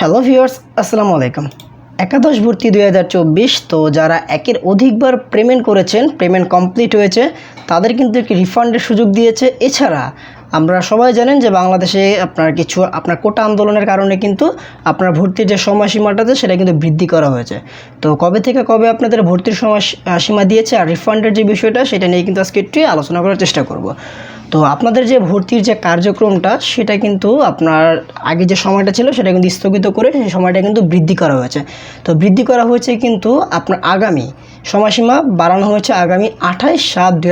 Hello viewers আসসালামু আলাইকুম। একাদশ ভর্তি দুই হাজার চব্বিশ, তো যারা একের অধিকবার পেমেন্ট করেছেন পেমেন্ট কমপ্লিট হয়েছে, তাদের কিন্তু একটি রিফান্ডের সুযোগ দিয়েছে। এছাড়া আমরা সবাই জানেন যে বাংলাদেশে আপনার কিছু, আপনার কোটা আন্দোলনের কারণে কিন্তু আপনার ভর্তির যে সময়সীমাটা আছে, সেটা কিন্তু বৃদ্ধি করা হয়েছে। তো কবে থেকে কবে আপনাদের ভর্তির সময় সীমা দিয়েছে আর রিফান্ডের যে বিষয়টা, সেটা নিয়ে কিন্তু আজকে একটু আলোচনা করার চেষ্টা করব। তো আপনাদের যে ভর্তির যে কার্যক্রমটা, সেটা কিন্তু আপনার আগে যে সময়টা ছিল, সেটা কিন্তু স্থগিত করে সেই সময়টা কিন্তু বৃদ্ধি করা হয়েছে। তো বৃদ্ধি করা হয়েছে কিন্তু আপনার আগামী সময়সীমা বাড়ানো হয়েছে আগামী আঠাইশ সাত দুই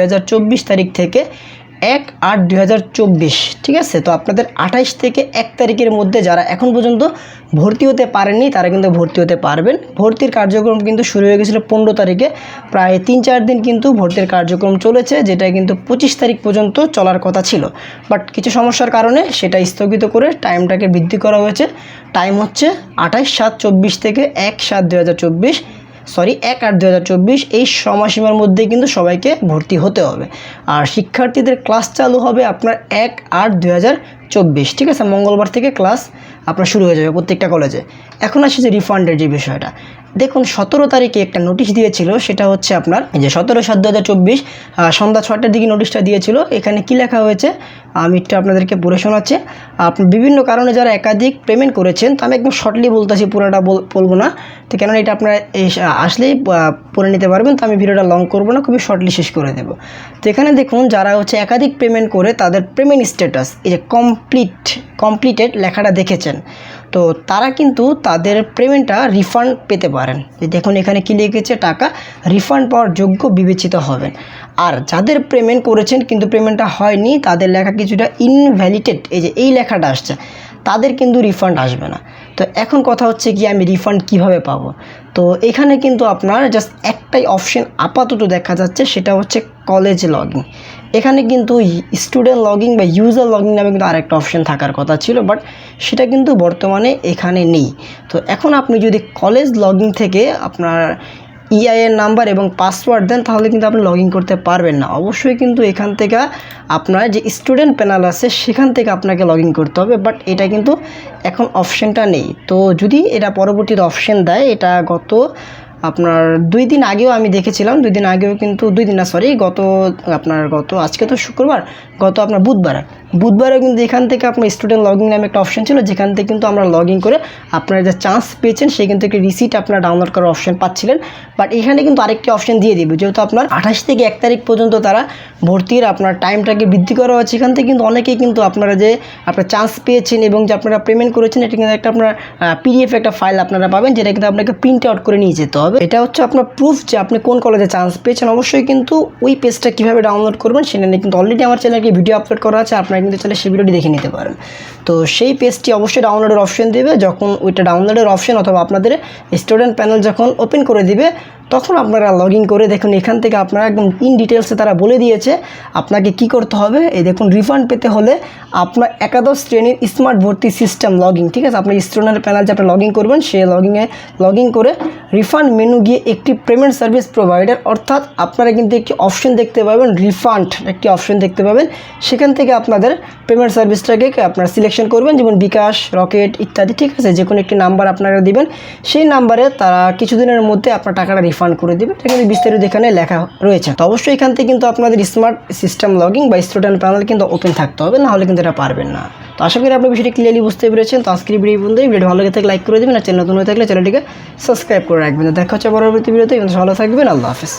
তারিখ থেকে। এক আট দুই ঠিক আছে? তো আপনাদের আঠাইশ থেকে এক তারিখের মধ্যে যারা এখন পর্যন্ত ভর্তি হতে পারেননি, তারা কিন্তু ভর্তি হতে পারবেন। ভর্তির কার্যক্রম কিন্তু শুরু হয়ে গেছিল পনেরো তারিখে। প্রায় তিন চার দিন কিন্তু ভর্তির কার্যক্রম চলেছে, যেটা কিন্তু পঁচিশ তারিখ পর্যন্ত চলার কথা ছিল। বাট কিছু সমস্যার কারণে সেটা স্থগিত করে টাইমটাকে বৃদ্ধি করা হয়েছে। টাইম হচ্ছে আঠাইশ সাত চব্বিশ থেকে এক সাত দুই সরি, এক আট দু এই সময়সীমার মধ্যে কিন্তু সবাইকে ভর্তি হতে হবে। আর শিক্ষার্থীদের ক্লাস চালু হবে আপনার এক আট দু চব্বিশ, ঠিক আছে? মঙ্গলবার থেকে ক্লাস আপনার শুরু হয়ে যাবে প্রত্যেকটা কলেজে। এখন আসছে রিফান্ডের যে বিষয়টা। দেখুন, সতেরো তারিখে একটা নোটিশ দিয়েছিল, সেটা হচ্ছে আপনার যে সতেরো সাত দু হাজার চব্বিশ সন্ধ্যা ছটার দিকে নোটিশটা দিয়েছিল। এখানে কি লেখা হয়েছে? আমি একটু আপনাদেরকে পড়ে শোনাচ্ছি। আপনার বিভিন্ন কারণে যারা একাধিক পেমেন্ট করেছেন, তো আমি একদম শর্টলি বলতেছি, পুরোটা বল- বলব না। তো কেননা এটা আপনারা আসলেই পড়ে নিতে পারবেন, তো আমি ভিডিওটা লং করব না, খুবই শর্টলি শেষ করে দেবো। তো এখানে দেখুন, যারা হচ্ছে একাধিক পেমেন্ট করে, তাদের পেমেন্ট স্ট্যাটাস এই যে কমপ্লিট কমপ্লিটেড লেখাটা দেখেছেন। তো তারা কিন্তু তাদের পেমেন্টটা রিফান্ড পেতে পারেন। দেখুন এখানে কী লিখেছে, টাকা রিফান্ড পাওয়ার যোগ্য বিবেচিত হবেন। আর যাদের পেমেন্ট করেছেন কিন্তু পেমেন্টটা হয়নি, তাদের লেখা কিছুটা ইনভ্যালিটেড এই যে এই লেখাটা আসছে, তাদের কিন্তু রিফান্ড আসবে না। তো এখন কথা হচ্ছে কি, আমি রিফান্ড কীভাবে পাবো? তো এখানে কিন্তু আপনার জাস্ট একটাই অপশন আপাতত দেখা যাচ্ছে, সেটা হচ্ছে কলেজ লগিং এখানে কিন্তু স্টুডেন্ট লগিং বা ইউজার লগিং নামে কিন্তু আরেকটা অপশন থাকার কথা ছিল বাট সেটা কিন্তু বর্তমানে এখানে নেই। তো এখন আপনি যদি কলেজ লগিং থেকে আপনার ইআইএর নাম্বার এবং পাসওয়ার্ড দেন, তাহলে কিন্তু আপনি লগ করতে পারবেন না। অবশ্যই কিন্তু এখান থেকে আপনার যে স্টুডেন্ট প্যানেল আছে, সেখান থেকে আপনাকে লগ করতে হবে বাট এটা কিন্তু এখন অপশানটা নেই। তো যদি এটা পরবর্তীতে অপশান দেয়, এটা গত আপনার দুই দিন আগেও আমি দেখেছিলাম, দুই দিন আগেও কিন্তু, দুই দিন না সরি গত আপনার গত, আজকে তো শুক্রবার, গত আপনার বুধবার। বুধবারে কিন্তু এখান থেকে আপনার স্টুডেন্ট লগিং নামে একটা অপশন ছিল, যেখান থেকে কিন্তু আমরা লগ করে আপনারা যে চান্স পেয়েছেন সেখান থেকে রিসিট আপনারা ডাউনলোড করার অপশন পাচ্ছিলেন। বাট এখানে কিন্তু আরেকটি অপশন দিয়ে দিবে, যেহেতু আপনার আঠাশ থেকে এক তারিখ পর্যন্ত তারা ভর্তির আপনার টাইমটাকে বৃদ্ধি করা হয়েছে। এখান থেকে কিন্তু অনেকেই কিন্তু আপনারা যে আপনার চান্স পেয়েছেন এবং যে আপনারা পেমেন্ট করেছেন, এটা কিন্তু একটা আপনার পিডিএফ একটা ফাইল আপনারা পাবেন, যেটা কিন্তু আপনাকে প্রিন্ট আউট করে নিয়ে যেতে হবে। এটা হচ্ছে আপনার প্রুফ যে আপনি কোন কলেজে চান্স পেয়েছেন। অবশ্যই কিন্তু ওই পেজটা কীভাবে ডাউনলোড করবেন, সেটা নিয়ে কিন্তু অলরেডি আমার চ্যানেলে ভিডিও আপলোড করা আছে, আপনারা কিন্তু চাইলে সেই ভিডিওটি দেখে নিতে পারেন। তো সেই পেজটি অবশ্যই ডাউনলোডের অপশন দেবে। যখন ওইটা ডাউনলোডের অপশন অথবা আপনাদের স্টুডেন্ট প্যানেল যখন ওপেন করে দিবে, তখন আপনারা লগ করে দেখুন, এখান থেকে আপনারা একদম ইন ডিটেলসে তারা বলে দিয়েছে আপনাকে কি করতে হবে। এই দেখুন রিফান্ড পেতে হলে আপনার একাদশ শ্রেণির স্মার্ট ভর্তি সিস্টেম লগ ঠিক আছে? আপনার স্টুডেন্ট প্যানেল যে আপনি লগ ইন করবেন, সে লগ ইন করে রিফান্ড মেনু গিয়ে একটি পেমেন্ট সার্ভিস প্রোভাইডার অর্থাৎ আপনারা কিন্তু একটি অপশন দেখতে পাবেন রিফান্ড একটি অপশন দেখতে পাবেন। সেখান থেকে আপনাদের পেমেন্ট সার্ভিসটাকে আপনারা সিলেকশন করবেন, যেমন বিকাশ, রকেট ইত্যাদি, ঠিক আছে? যে কোনো একটি নাম্বার আপনারা দিবেন। সেই নাম্বারে তারা কিছুদিনের মধ্যে আপনার টাকাটা রিফান্ড করে দেবে। এটা কিন্তু বিস্তারিত এখানে লেখা রয়েছে। তো অবশ্যই এখান থেকে কিন্তু আপনাদের স্মার্ট সিস্টেম লগিং বা স্টুডেন্ট প্যানেল কিন্তু ওপেন থাকতে হবে, না হলে কিন্তু এটা পারবেন না। তো আশা করি আপনি বিষয়টি ক্লিয়ারলি বুঝতে পেরেছেন। তো আজকের ভিডিও বন্ধু ভিডিও ভালো লাগে থাকলে লাইক করে দেবেন আর চ্যানেল নতুন হয়ে থাকলে চ্যানেলটিকে সাবস্ক্রাইব করে রাখবেন। দেখা হচ্ছে পরবর্তী ভিডিওতে। ভালো থাকবেন। আল্লাহ হাফিজ।